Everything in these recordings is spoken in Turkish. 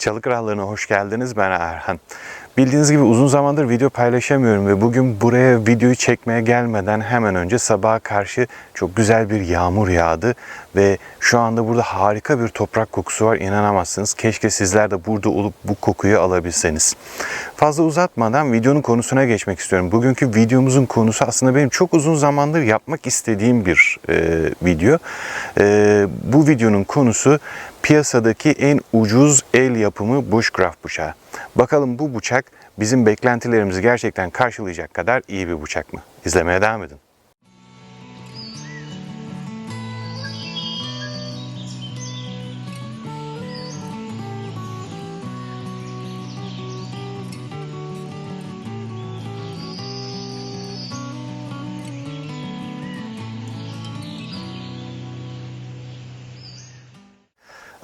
Çalı Kralları'na hoş geldiniz. Ben Erhan. Bildiğiniz gibi uzun zamandır video paylaşamıyorum ve bugün buraya videoyu çekmeye gelmeden hemen önce sabaha karşı çok güzel bir yağmur yağdı ve şu anda burada harika bir toprak kokusu var. İnanamazsınız. Keşke sizler de burada olup bu kokuyu alabilseniz. Fazla uzatmadan videonun konusuna geçmek istiyorum. Bugünkü videomuzun konusu aslında benim çok uzun zamandır yapmak istediğim bir e, video. E, bu videonun konusu piyasadaki en ucuz el yapımı bushcraft bıçağı. Bakalım bu bıçak bizim beklentilerimizi gerçekten karşılayacak kadar iyi bir bıçak mı? İzlemeye devam edin.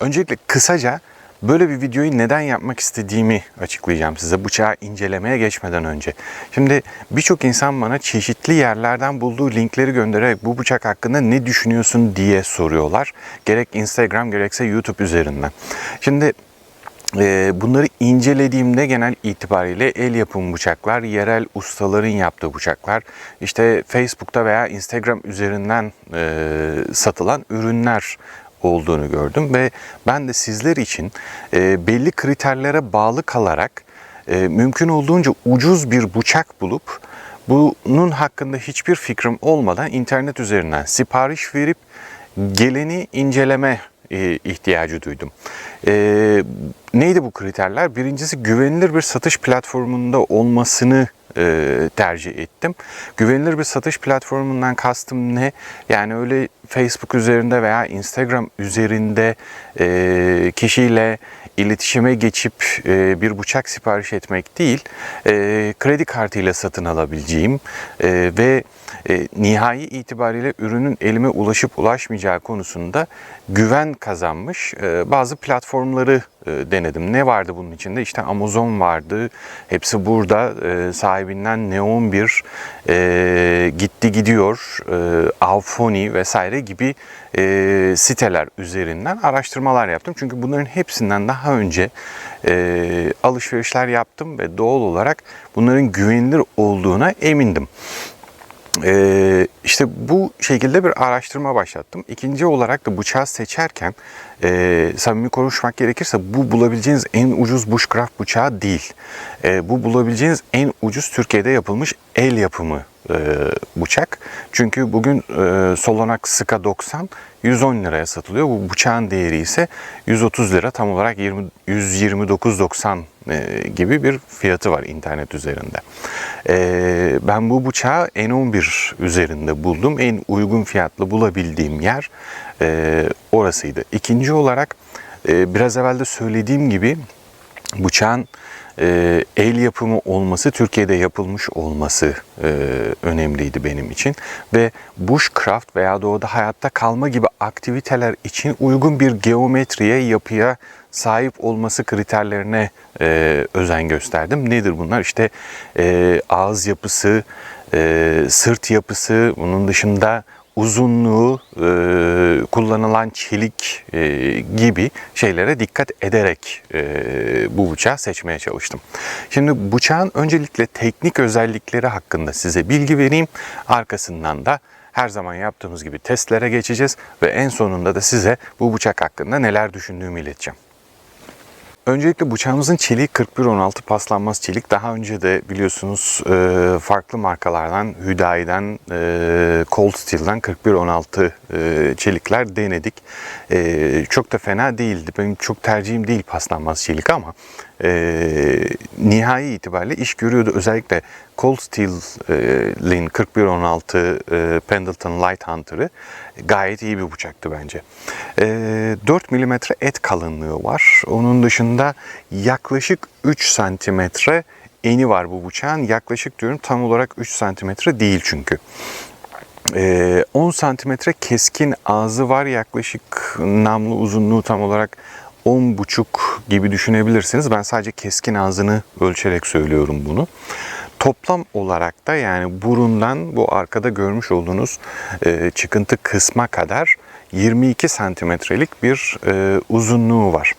Öncelikle kısaca böyle bir videoyu neden yapmak istediğimi açıklayacağım size bıçağı incelemeye geçmeden önce. Şimdi birçok insan bana çeşitli yerlerden bulduğu linkleri göndererek bu bıçak hakkında ne düşünüyorsun diye soruyorlar. Gerek Instagram gerekse YouTube üzerinden. Şimdi e, bunları incelediğimde genel itibariyle el yapımı bıçaklar, yerel ustaların yaptığı bıçaklar, işte Facebook'ta veya Instagram üzerinden e, satılan ürünler olduğunu gördüm ve ben de sizler için e, belli kriterlere bağlı kalarak e, mümkün olduğunca ucuz bir bıçak bulup bunun hakkında hiçbir fikrim olmadan internet üzerinden sipariş verip geleni inceleme e, ihtiyacı duydum. E, neydi bu kriterler? Birincisi güvenilir bir satış platformunda olmasını e, tercih ettim. Güvenilir bir satış platformundan kastım ne? Yani öyle Facebook üzerinde veya Instagram üzerinde e, kişiyle iletişime geçip e, bir bıçak sipariş etmek değil, e, kredi kartıyla satın alabileceğim e, ve e, nihai itibariyle ürünün elime ulaşıp ulaşmayacağı konusunda güven kazanmış e, bazı platformları denedim. Ne vardı bunun içinde? İşte Amazon vardı. Hepsi burada. E, sahibinden Neon 1, e, Gitti Gidiyor, e, Avfoni vesaire gibi e, siteler üzerinden araştırmalar yaptım. Çünkü bunların hepsinden daha önce e, alışverişler yaptım ve doğal olarak bunların güvenilir olduğuna emindim. Ee, işte bu şekilde bir araştırma başlattım. İkinci olarak da bıçağı seçerken e, samimi konuşmak gerekirse bu bulabileceğiniz en ucuz bushcraft bıçağı değil. E, bu bulabileceğiniz en ucuz Türkiye'de yapılmış el yapımı e, bıçak. Çünkü bugün e, Solonax Ska 90 110 liraya satılıyor. Bu bıçağın değeri ise 130 lira tam olarak 20, 129.90 e, gibi bir fiyatı var internet üzerinde. E, ben bu bıçağı N11 üzerinde buldum. En uygun fiyatlı bulabildiğim yer e, orasıydı. İkinci olarak e, biraz evvel de söylediğim gibi bıçağın e, el yapımı olması, Türkiye'de yapılmış olması e, önemliydi benim için. Ve bushcraft veya doğada hayatta kalma gibi aktiviteler için uygun bir geometriye, yapıya sahip olması kriterlerine e, özen gösterdim. Nedir bunlar? İşte e, ağız yapısı, e, sırt yapısı, bunun dışında uzunluğu, e, kullanılan çelik e, gibi şeylere dikkat ederek e, bu bıçağı seçmeye çalıştım. Şimdi bıçağın öncelikle teknik özellikleri hakkında size bilgi vereyim. Arkasından da her zaman yaptığımız gibi testlere geçeceğiz ve en sonunda da size bu bıçak hakkında neler düşündüğümü ileteceğim. Öncelikle bıçağımızın çeliği 4116 paslanmaz çelik. Daha önce de biliyorsunuz e, farklı markalardan, Hüdayi'den, e, Cold Steel'den 4116 e, çelikler denedik. Çok da fena değildi. Benim çok tercihim değil paslanmaz çelik ama nihai itibariyle iş görüyordu. Özellikle Cold Steel'in 4116 Pendleton Light Hunter'ı gayet iyi bir bıçaktı bence. 4 mm et kalınlığı var. Onun dışında yaklaşık 3 santimetre eni var bu bıçağın. Yaklaşık diyorum tam olarak 3 santimetre değil çünkü. 10 santimetre keskin ağzı var. Yaklaşık namlu uzunluğu tam olarak 10,5 gibi düşünebilirsiniz. Ben sadece keskin ağzını ölçerek söylüyorum bunu. Toplam olarak da yani burundan bu arkada görmüş olduğunuz e, çıkıntı kısma kadar 22 santimetrelik bir e, uzunluğu var.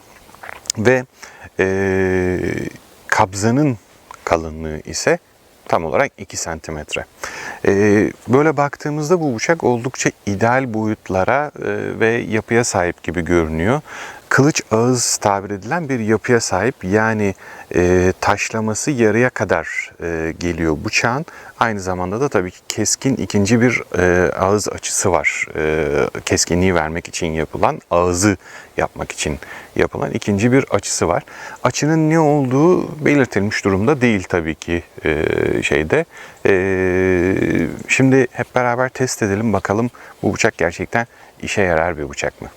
ve e, kabzanın kalınlığı ise tam olarak 2 santimetre. E, böyle baktığımızda bu bıçak oldukça ideal boyutlara e, ve yapıya sahip gibi görünüyor. Kılıç ağız tabir edilen bir yapıya sahip yani e, taşlaması yarıya kadar e, geliyor bıçağın. Aynı zamanda da tabii ki keskin ikinci bir e, ağız açısı var. E, keskinliği vermek için yapılan, ağzı yapmak için yapılan ikinci bir açısı var. Açının ne olduğu belirtilmiş durumda değil tabii ki e, şeyde. E, şimdi hep beraber test edelim bakalım bu bıçak gerçekten işe yarar bir bıçak mı?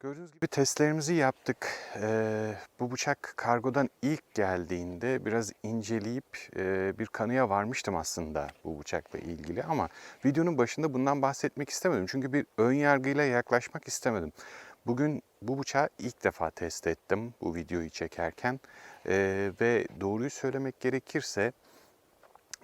Gördüğünüz gibi testlerimizi yaptık. Ee, bu bıçak kargodan ilk geldiğinde biraz inceleyip e, bir kanıya varmıştım aslında bu bıçakla ilgili ama videonun başında bundan bahsetmek istemedim. Çünkü bir ön yargıyla yaklaşmak istemedim. Bugün bu bıçağı ilk defa test ettim bu videoyu çekerken Ee, ve doğruyu söylemek gerekirse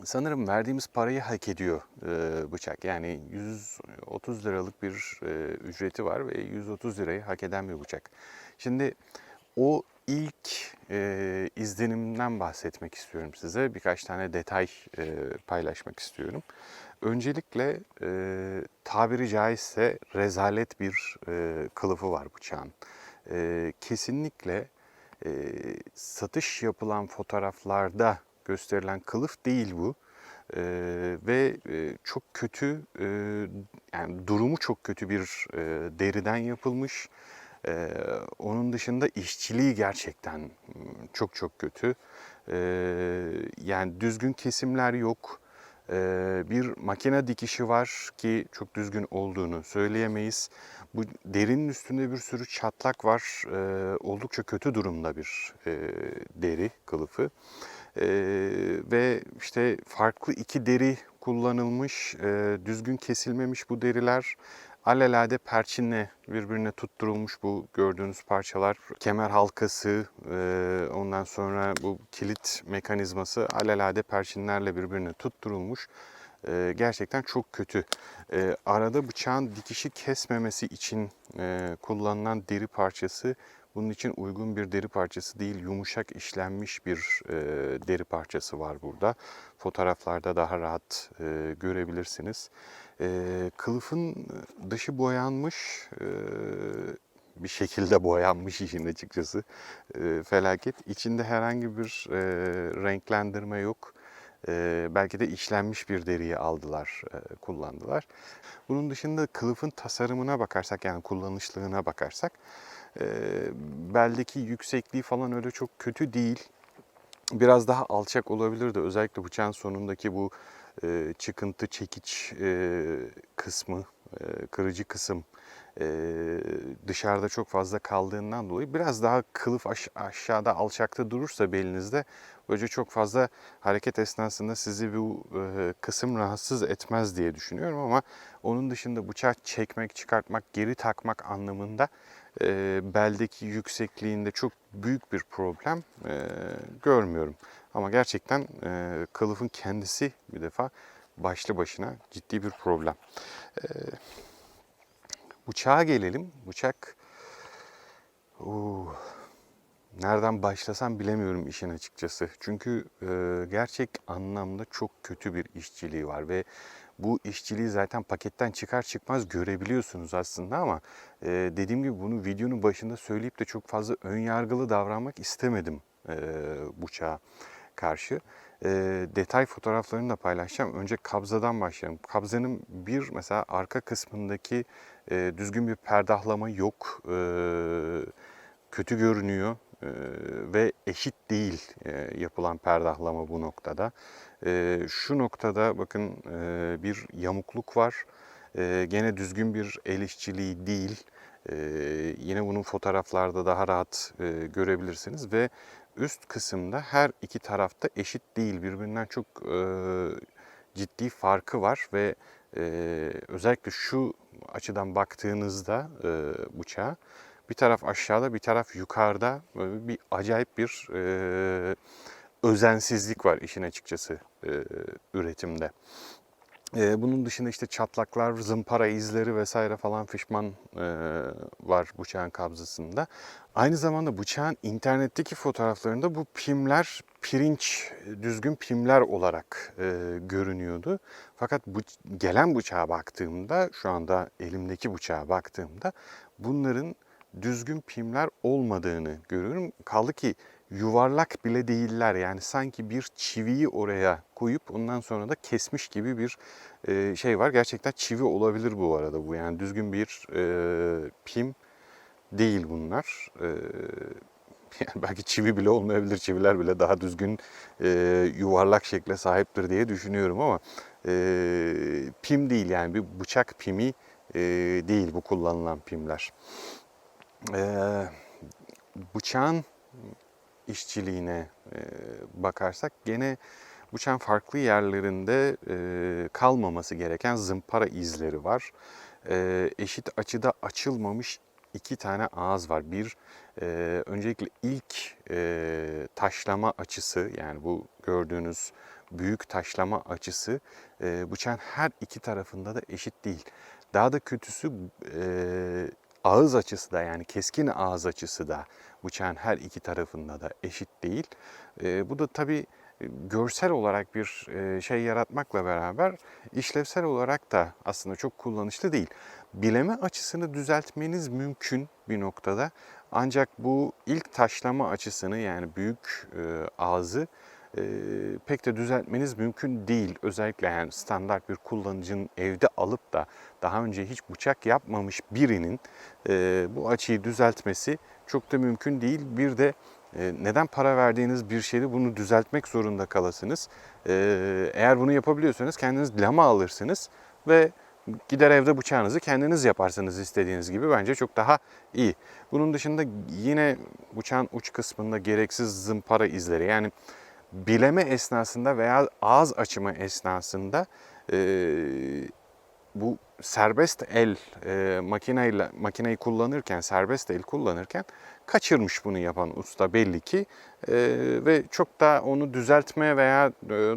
sanırım verdiğimiz parayı hak ediyor e, bıçak. Yani 130 liralık bir e, ücreti var ve 130 lirayı hak eden bir bıçak. Şimdi o ilk e, izlenimden bahsetmek istiyorum size. Birkaç tane detay e, paylaşmak istiyorum. Öncelikle e, tabiri caizse rezalet bir e, kılıfı var bıçağın. E, kesinlikle e, satış yapılan fotoğraflarda gösterilen kılıf değil bu. E, ve e, çok kötü, e, yani durumu çok kötü bir e, deriden yapılmış. E, onun dışında işçiliği gerçekten mm, çok çok kötü. E, yani düzgün kesimler yok. E, bir makine dikişi var ki çok düzgün olduğunu söyleyemeyiz. Bu derinin üstünde bir sürü çatlak var. E, oldukça kötü durumda bir e, deri kılıfı. E, ve işte farklı iki deri kullanılmış, e, düzgün kesilmemiş bu deriler. Alelade perçinle birbirine tutturulmuş bu gördüğünüz parçalar. Kemer halkası, e, ondan sonra bu kilit mekanizması alelade perçinlerle birbirine tutturulmuş. E, gerçekten çok kötü. E, arada bıçağın dikişi kesmemesi için kullanılan deri parçası bunun için uygun bir deri parçası değil, yumuşak işlenmiş bir e, deri parçası var burada. Fotoğraflarda daha rahat e, görebilirsiniz. E, kılıfın dışı boyanmış, e, bir şekilde boyanmış işin açıkçası. E, felaket. İçinde herhangi bir e, renklendirme yok. E, belki de işlenmiş bir deriyi aldılar, e, kullandılar. Bunun dışında kılıfın tasarımına bakarsak yani kullanışlığına bakarsak e, beldeki yüksekliği falan öyle çok kötü değil. Biraz daha alçak olabilirdi. Özellikle bıçağın sonundaki bu e, çıkıntı çekiç e, kısmı, e, kırıcı kısım e, dışarıda çok fazla kaldığından dolayı biraz daha kılıf aş- aşağıda alçakta durursa belinizde böylece çok fazla hareket esnasında sizi bu e, kısım rahatsız etmez diye düşünüyorum ama onun dışında bıçak çekmek, çıkartmak, geri takmak anlamında e, beldeki yüksekliğinde çok büyük bir problem e, görmüyorum. Ama gerçekten e, kılıfın kendisi bir defa başlı başına ciddi bir problem. E, bıçağa gelelim. Bıçak Oo, nereden başlasam bilemiyorum işin açıkçası. Çünkü e, gerçek anlamda çok kötü bir işçiliği var ve bu işçiliği zaten paketten çıkar çıkmaz görebiliyorsunuz aslında ama e, dediğim gibi bunu videonun başında söyleyip de çok fazla ön yargılı davranmak istemedim e, bıçağa karşı. E, detay fotoğraflarını da paylaşacağım. Önce kabzadan başlayalım. Kabzanın bir mesela arka kısmındaki e, düzgün bir perdahlama yok. E, kötü görünüyor e, ve eşit değil e, yapılan perdahlama bu noktada. E, şu noktada bakın e, bir yamukluk var. E, gene düzgün bir el işçiliği değil. E, yine bunun fotoğraflarda daha rahat e, görebilirsiniz ve üst kısımda her iki tarafta eşit değil. Birbirinden çok e, ciddi farkı var ve e, özellikle şu açıdan baktığınızda e, bıçağa bir taraf aşağıda bir taraf yukarıda böyle bir acayip bir e, özensizlik var işin açıkçası e, üretimde. E, bunun dışında işte çatlaklar, zımpara izleri vesaire falan fişman e, var bıçağın kabzasında. Aynı zamanda bıçağın internetteki fotoğraflarında bu pimler pirinç, düzgün pimler olarak e, görünüyordu. Fakat bu gelen bıçağa baktığımda, şu anda elimdeki bıçağa baktığımda bunların düzgün pimler olmadığını görüyorum. Kaldı ki yuvarlak bile değiller. Yani sanki bir çiviyi oraya koyup ondan sonra da kesmiş gibi bir e, şey var. Gerçekten çivi olabilir bu arada bu. Yani düzgün bir e, pim değil bunlar. E, yani belki çivi bile olmayabilir. Çiviler bile daha düzgün e, yuvarlak şekle sahiptir diye düşünüyorum ama e, pim değil yani bir bıçak pimi e, değil bu kullanılan pimler. Ee, bıçağın işçiliğine e, bakarsak gene bıçağın farklı yerlerinde e, kalmaması gereken zımpara izleri var. E, eşit açıda açılmamış iki tane ağız var. Bir öncelikle ilk taşlama açısı yani bu gördüğünüz büyük taşlama açısı e, bıçağın her iki tarafında da eşit değil. Daha da kötüsü ağız açısı da yani keskin ağız açısı da bıçağın her iki tarafında da eşit değil. E, bu da tabii görsel olarak bir e, şey yaratmakla beraber işlevsel olarak da aslında çok kullanışlı değil. Bileme açısını düzeltmeniz mümkün bir noktada. Ancak bu ilk taşlama açısını yani büyük e, ağzı e, pek de düzeltmeniz mümkün değil. Özellikle yani standart bir kullanıcının evde alıp da daha önce hiç bıçak yapmamış birinin e, bu açıyı düzeltmesi çok da mümkün değil. Bir de e, neden para verdiğiniz bir şeyde bunu düzeltmek zorunda kalasınız. E, eğer bunu yapabiliyorsanız kendiniz lama alırsınız ve gider evde bıçağınızı kendiniz yaparsınız istediğiniz gibi bence çok daha iyi. Bunun dışında yine bıçağın uç kısmında gereksiz zımpara izleri yani bileme esnasında veya ağız açımı esnasında e, bu serbest el e, makineyle makineyi kullanırken serbest el kullanırken kaçırmış bunu yapan usta belli ki e, ve çok da onu düzeltme veya e,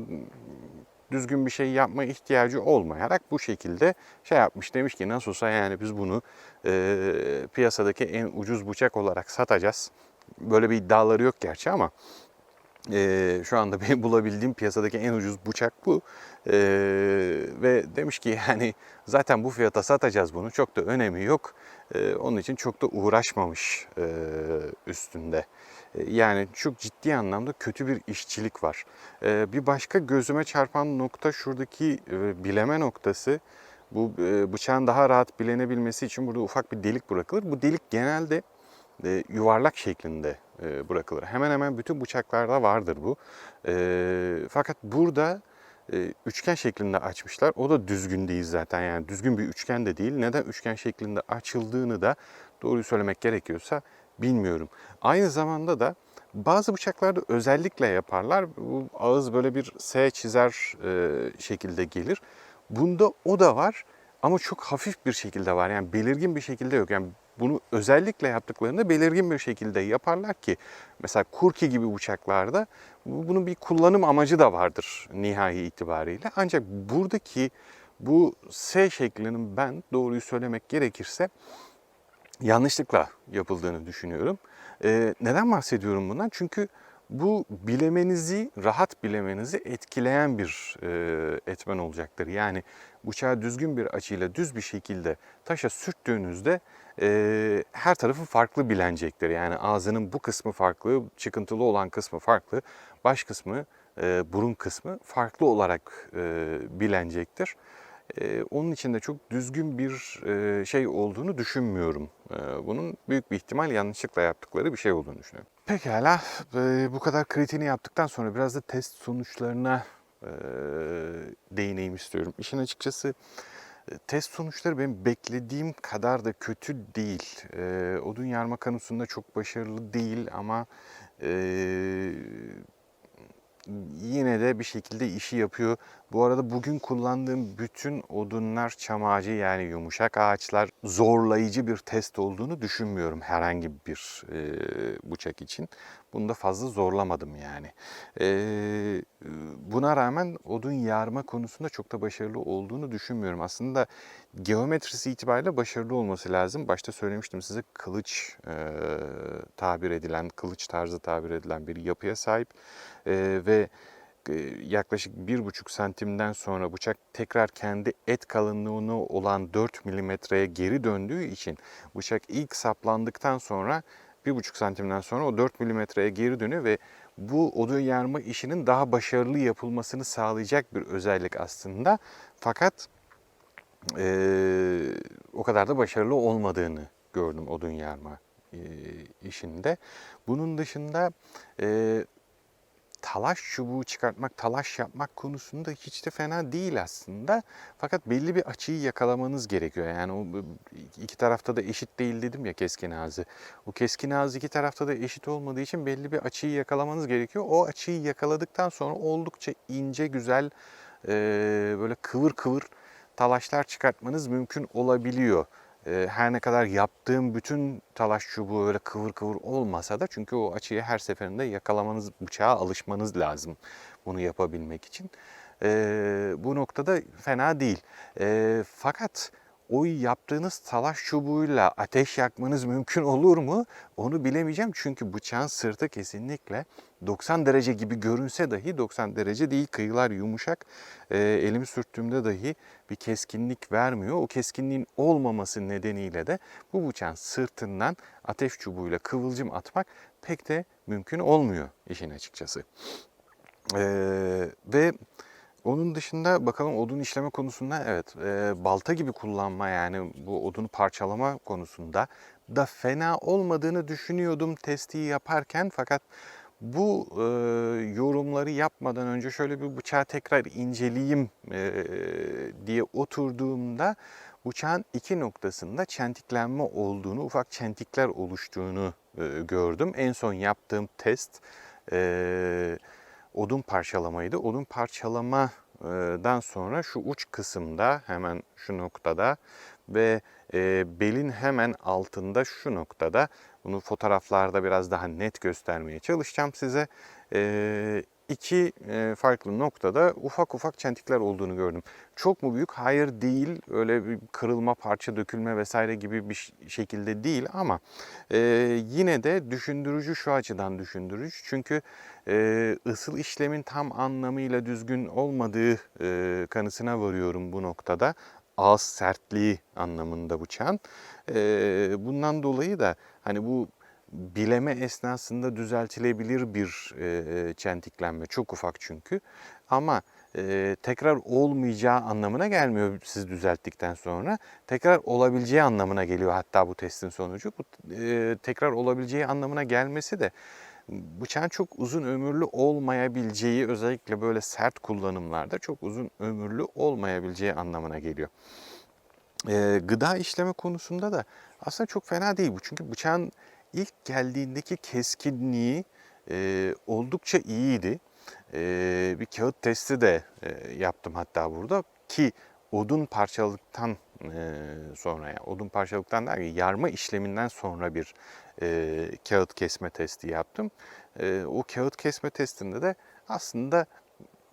düzgün bir şey yapma ihtiyacı olmayarak bu şekilde şey yapmış demiş ki nasıl olsa yani biz bunu e, piyasadaki en ucuz bıçak olarak satacağız. Böyle bir iddiaları yok gerçi ama e, şu anda benim bulabildiğim piyasadaki en ucuz bıçak bu. E, ve demiş ki yani zaten bu fiyata satacağız bunu çok da önemi yok. E, onun için çok da uğraşmamış e, üstünde. E, yani çok ciddi anlamda kötü bir işçilik var. E, bir başka gözüme çarpan nokta şuradaki e, bileme noktası. Bu e, bıçağın daha rahat bilenebilmesi için burada ufak bir delik bırakılır. Bu delik genelde e, yuvarlak şeklinde e, bırakılır. Hemen hemen bütün bıçaklarda vardır bu. E, fakat burada üçgen şeklinde açmışlar. O da düzgün değil zaten yani düzgün bir üçgen de değil. Neden üçgen şeklinde açıldığını da doğruyu söylemek gerekiyorsa bilmiyorum. Aynı zamanda da bazı bıçaklarda özellikle yaparlar. Bu ağız böyle bir S çizer e, şekilde gelir. Bunda o da var ama çok hafif bir şekilde var. Yani belirgin bir şekilde yok. Yani bunu özellikle yaptıklarında belirgin bir şekilde yaparlar ki mesela kurki gibi uçaklarda bunun bir kullanım amacı da vardır nihai itibariyle. Ancak buradaki bu S şeklinin ben doğruyu söylemek gerekirse yanlışlıkla yapıldığını düşünüyorum. Ee, neden bahsediyorum bundan? Çünkü bu bilemenizi, rahat bilemenizi etkileyen bir e, etmen olacaktır. Yani bıçağı düzgün bir açıyla düz bir şekilde taşa sürttüğünüzde e, her tarafı farklı bilenecektir. Yani ağzının bu kısmı farklı, çıkıntılı olan kısmı farklı, baş kısmı, e, burun kısmı farklı olarak e, bilenecektir. E, onun için de çok düzgün bir e, şey olduğunu düşünmüyorum. E, bunun büyük bir ihtimal yanlışlıkla yaptıkları bir şey olduğunu düşünüyorum. Pekala, e, bu kadar kritiğini yaptıktan sonra biraz da test sonuçlarına e, değineyim istiyorum. İşin açıkçası test sonuçları benim beklediğim kadar da kötü değil. E, odun yarma konusunda çok başarılı değil ama yine de bir şekilde işi yapıyor. Bu arada bugün kullandığım bütün odunlar çam ağacı yani yumuşak ağaçlar zorlayıcı bir test olduğunu düşünmüyorum herhangi bir e, bıçak için. Bunu da fazla zorlamadım yani. E, buna rağmen odun yarma konusunda çok da başarılı olduğunu düşünmüyorum. Aslında geometrisi itibariyle başarılı olması lazım. Başta söylemiştim size kılıç e, tabir edilen, kılıç tarzı tabir edilen bir yapıya sahip. E, ve yaklaşık bir buçuk santimden sonra bıçak tekrar kendi et kalınlığını olan 4 milimetreye geri döndüğü için bıçak ilk saplandıktan sonra bir buçuk santimden sonra o 4 milimetreye geri dönüyor ve bu odun yarma işinin daha başarılı yapılmasını sağlayacak bir özellik aslında. Fakat e, o kadar da başarılı olmadığını gördüm odun yarma e, işinde. Bunun dışında e, talaş çubuğu çıkartmak, talaş yapmak konusunda hiç de fena değil aslında. Fakat belli bir açıyı yakalamanız gerekiyor. Yani o iki tarafta da eşit değil dedim ya keskin ağzı. O keskin ağız iki tarafta da eşit olmadığı için belli bir açıyı yakalamanız gerekiyor. O açıyı yakaladıktan sonra oldukça ince, güzel, e, böyle kıvır kıvır talaşlar çıkartmanız mümkün olabiliyor. E, Her ne kadar yaptığım bütün talaş çubuğu öyle kıvır kıvır olmasa da çünkü o açıyı her seferinde yakalamanız, bıçağa alışmanız lazım bunu yapabilmek için. E, bu noktada fena değil. E, fakat o yaptığınız talaş çubuğuyla ateş yakmanız mümkün olur mu? Onu bilemeyeceğim çünkü bıçağın sırtı kesinlikle 90 derece gibi görünse dahi 90 derece değil. Kıyılar yumuşak. E, elimi sürttüğümde dahi bir keskinlik vermiyor. O keskinliğin olmaması nedeniyle de bu bıçağın sırtından ateş çubuğuyla kıvılcım atmak pek de mümkün olmuyor işin açıkçası. Ee, ve onun dışında bakalım odun işleme konusunda evet e, balta gibi kullanma yani bu odunu parçalama konusunda da fena olmadığını düşünüyordum testi yaparken fakat bu e, yorumları yapmadan önce şöyle bir bıçağı tekrar inceleyeyim e, diye oturduğumda bıçağın iki noktasında çentiklenme olduğunu, ufak çentikler oluştuğunu e, gördüm. En son yaptığım test e, odun parçalamaydı. Odun parçalamadan sonra şu uç kısımda hemen şu noktada ve e, belin hemen altında şu noktada bunu fotoğraflarda biraz daha net göstermeye çalışacağım size. İki e, farklı noktada ufak ufak çentikler olduğunu gördüm. Çok mu büyük? Hayır değil. Öyle bir kırılma, parça dökülme vesaire gibi bir şekilde değil ama e, yine de düşündürücü şu açıdan düşündürücü. Çünkü e, ısıl işlemin tam anlamıyla düzgün olmadığı kanısına varıyorum bu noktada. Ağız sertliği anlamında bıçağın. E, bundan dolayı da hani bu bileme esnasında düzeltilebilir bir e, çentiklenme. Çok ufak çünkü. Ama e, tekrar olmayacağı anlamına gelmiyor siz düzelttikten sonra. Tekrar olabileceği anlamına geliyor hatta bu testin sonucu. Bu e, tekrar olabileceği anlamına gelmesi de bıçağın çok uzun ömürlü olmayabileceği özellikle böyle sert kullanımlarda çok uzun ömürlü olmayabileceği anlamına geliyor. E, gıda işleme konusunda da aslında çok fena değil bu. Çünkü bıçağın ilk geldiğindeki keskinliği e, oldukça iyiydi. E, bir kağıt testi de e, yaptım hatta burada ki odun parçaladıktan e, sonra yani odun parçaladıktan derken yarma işleminden sonra bir e, kağıt kesme testi yaptım. E, o kağıt kesme testinde de aslında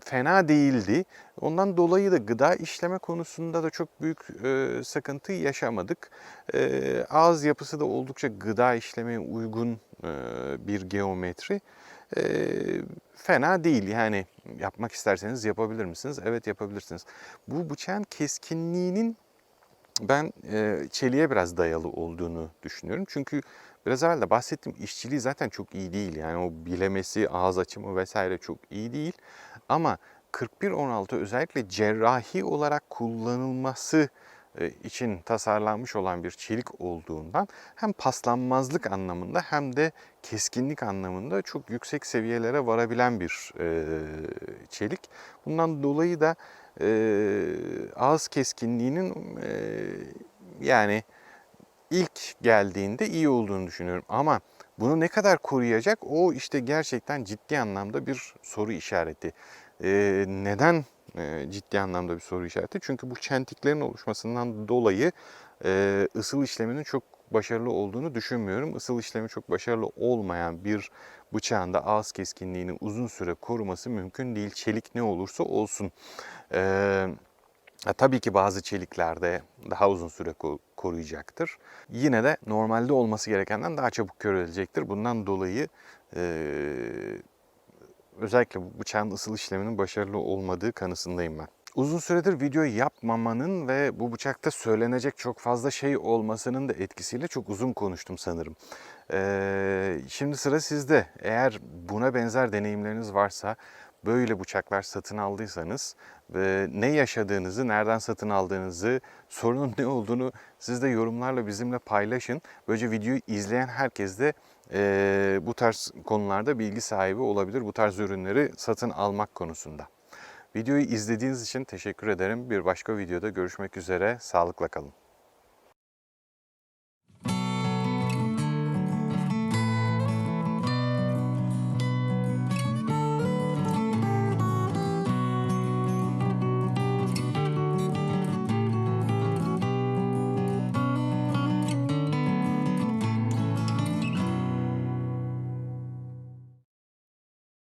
fena değildi. Ondan dolayı da gıda işleme konusunda da çok büyük e, sıkıntı yaşamadık. E, ağız yapısı da oldukça gıda işlemeye uygun e, bir geometri. E, fena değil yani yapmak isterseniz yapabilir misiniz? Evet yapabilirsiniz. Bu bıçağın keskinliğinin ben e, çeliğe biraz dayalı olduğunu düşünüyorum. Çünkü biraz evvel de bahsettiğim işçiliği zaten çok iyi değil. Yani o bilemesi, ağız açımı vesaire çok iyi değil. Ama 4116 özellikle cerrahi olarak kullanılması e, için tasarlanmış olan bir çelik olduğundan hem paslanmazlık anlamında hem de keskinlik anlamında çok yüksek seviyelere varabilen bir e, çelik. Bundan dolayı da e, ağız keskinliğinin yani ilk geldiğinde iyi olduğunu düşünüyorum. Ama bunu ne kadar koruyacak o işte gerçekten ciddi anlamda bir soru işareti. Ee, neden e, ciddi anlamda bir soru işareti? Çünkü bu çentiklerin oluşmasından dolayı e, ısıl işleminin çok başarılı olduğunu düşünmüyorum. Isıl işlemi çok başarılı olmayan bir bıçağın da ağız keskinliğini uzun süre koruması mümkün değil. Çelik ne olursa olsun. Ha, tabii ki bazı çeliklerde daha uzun süre ko- koruyacaktır. Yine de normalde olması gerekenden daha çabuk körülecektir. Bundan dolayı eee, özellikle bu bıçağın ısıl işleminin başarılı olmadığı kanısındayım ben. Uzun süredir video yapmamanın ve bu bıçakta söylenecek çok fazla şey olmasının da etkisiyle çok uzun konuştum sanırım. Ee, şimdi sıra sizde. Eğer buna benzer deneyimleriniz varsa böyle bıçaklar satın aldıysanız ne yaşadığınızı, nereden satın aldığınızı, sorunun ne olduğunu siz de yorumlarla bizimle paylaşın. Böylece videoyu izleyen herkes de e, bu tarz konularda bilgi sahibi olabilir. Bu tarz ürünleri satın almak konusunda. Videoyu izlediğiniz için teşekkür ederim. Bir başka videoda görüşmek üzere. Sağlıkla kalın.